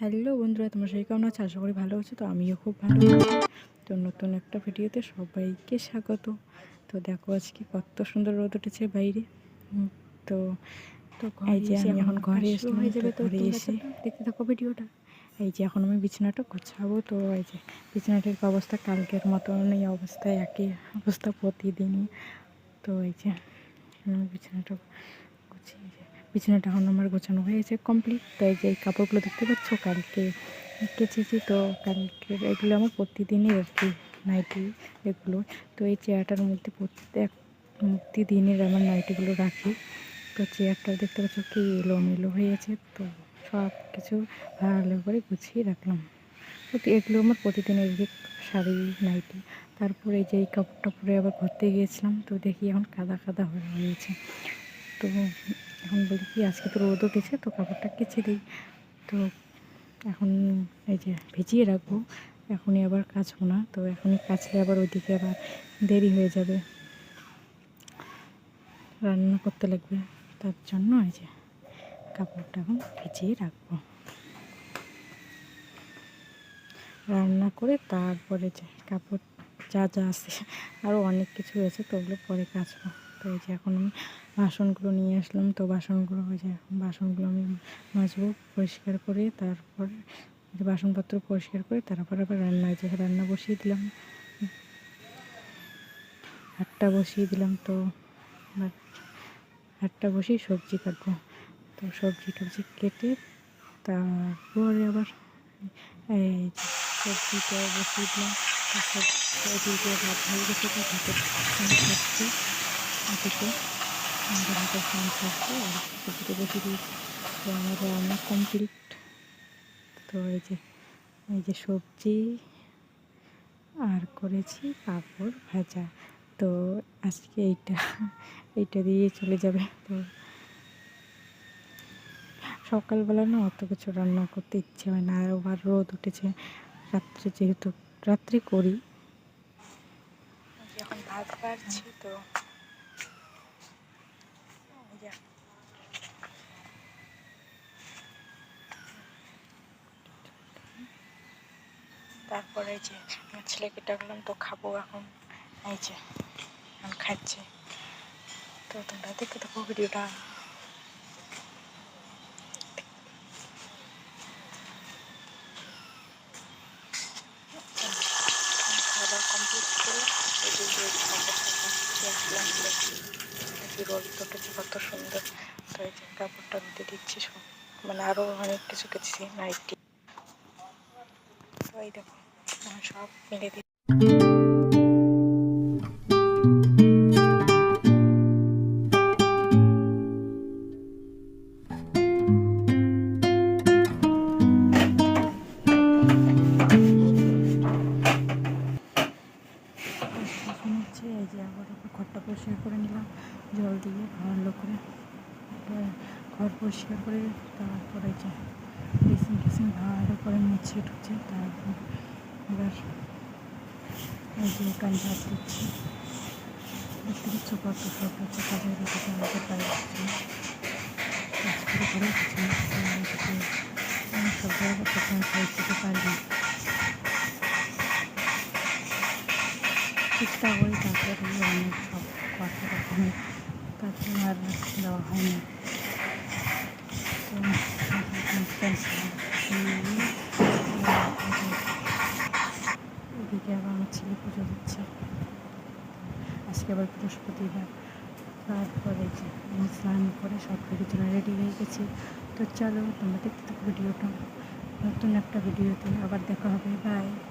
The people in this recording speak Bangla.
হ্যালো বন্ধুরা তোমার সেই কেমন আছো? আশা করি ভালো আছো তো আমিও খুব ভালো আছি। তো নতুন একটা ভিডিওতে সবাইকে স্বাগত। তো দেখো আজকে কত সুন্দর রোদ উঠেছে বাইরে। তো তো এই যে আমি এখন ঘরে এসলাম হয়ে যাবে তো ঘরে এসে দেখতে থাকো ভিডিওটা। এই যে এখন আমি বিছানাটা গোছাবো তো এই যে বিছানাটির অবস্থা? কালকের মতন এই অবস্থায় একই অবস্থা প্রতিদিনই। তো এই যে আমি বিছানাটা গুছিয়ে বিছানাটা এখন আমার গোছানো হয়েছে কমপ্লিট তো এই যে কাপড়গুলো দেখতে পাচ্ছ, কালকে কেচেছি তো কালকে এগুলো আমার প্রতিদিনই আর কি নাইটি এগুলো। তো এই চেয়ারটার মধ্যে প্রত্যেক প্রতিদিনের আমার নাইটিগুলো রাখি। তো চেয়ারটা দেখতে পাচ্ছ কি এলোমেলো হয়েছে, তো সব কিছু ভালো করে গুছিয়ে রাখলাম। এগুলো আমার প্রতিদিনের যে শাড়ি নাইটি তারপরে যে এই কাপড়টা পরে আবার ঘুরতে গিয়েছিলাম, তো দেখি এখন কাদা কাদা হয়ে গিয়েছে তো এখন বলি কি আজকে তো রোদ উঠেছে, তো কাপড়টা কেচে দিই। তো এখন এই যে ভিজিয়ে রাখব, এখনই আবার কাচবো না, তো এখনই কাচলে আবার ওইদিকে আবার দেরি হয়ে যাবে। রান্না করতে লাগবে, তার জন্য এই যে কাপড়টা এখন ভিজিয়ে রাখব। রান্না করে তারপরে যে কাপড় যা যা আছে আরও অনেক কিছু আছে তো ওগুলো পরে কাচবো। এই যে এখন আমি বাসনগুলো নিয়ে আসলাম। তো বাসনগুলো যে বাসনগুলো আমি মাজবো পরিষ্কার করে, তারপর বাসনপত্র পরিষ্কার করে, তারপর আবার রান্না যে রান্না বসিয়ে দিলাম। হাটটা বসিয়ে দিলাম, তো হাটটা বসিয়ে সবজি কাটবো। তো সবজি টবজি কেটে তারপরে আবার এই সবজিটা বসিয়ে দিলাম। সবজি ভাত হয়ে গেছে, তো ভাতের রান্না কমপ্লিট তো এই যে এই যে সবজি, আর করেছি পাঁপড় ভাজা। তো আজকে এইটা এইটা দিয়ে চলে যাবে। তো সকালবেলা না অত কিছু রান্না করতে ইচ্ছে হয় না, আর রোদ উঠেছে। রাত্রে যেহেতু, রাত্রে করি। এখন ভাত বাড়ছি, তো যে তারপরে যে ছেলেকে ডাকলাম তো খাব এখন। এই যে এখন খাচ্ছে। তো তোমরা দেখতে থাকো ভিডিওটা। খাওয়া কমপ্লিট করে দেখি রোদ উঠেছে কত সুন্দর তো এই যে কাপড়টা ধুতে দিচ্ছি সব। মানে আরও অনেক কিছু কেছি নাইটি। তো এই দেখো সব মিলে দিই হচ্ছে এই যে আবার ঘরটা পরিষ্কার করে নিলাম, জল দিয়ে ভালো করে ঘর পরিষ্কার করে তারপরে যে ড্রেসিং ট্রেসিং ভালো করে মুছে টুছে তারপর এবার এই যে কান ঝাঁপ দিচ্ছি। দেখতে পাচ্ছ সব হচ্ছে কাজের দিচ্ছে কাজ করে করে আমি সব জায়গায় প্রথমে পারবি চেষ্টা করি, তারপরে অনেক সব কথা রকমের তারপরে আর দেওয়া হয় না। এদিকে আবার আমার ছেলে পুজো দিচ্ছে। আজকে আবার বৃহস্পতিবার তারপরে যে আমি স্নান করে সব ভিডিওর জন্য রেডি হয়ে গেছি। তো চলো তোমরা দেখতে ভিডিওটা নতুন একটা ভিডিওতে আবার দেখা হবে। বাই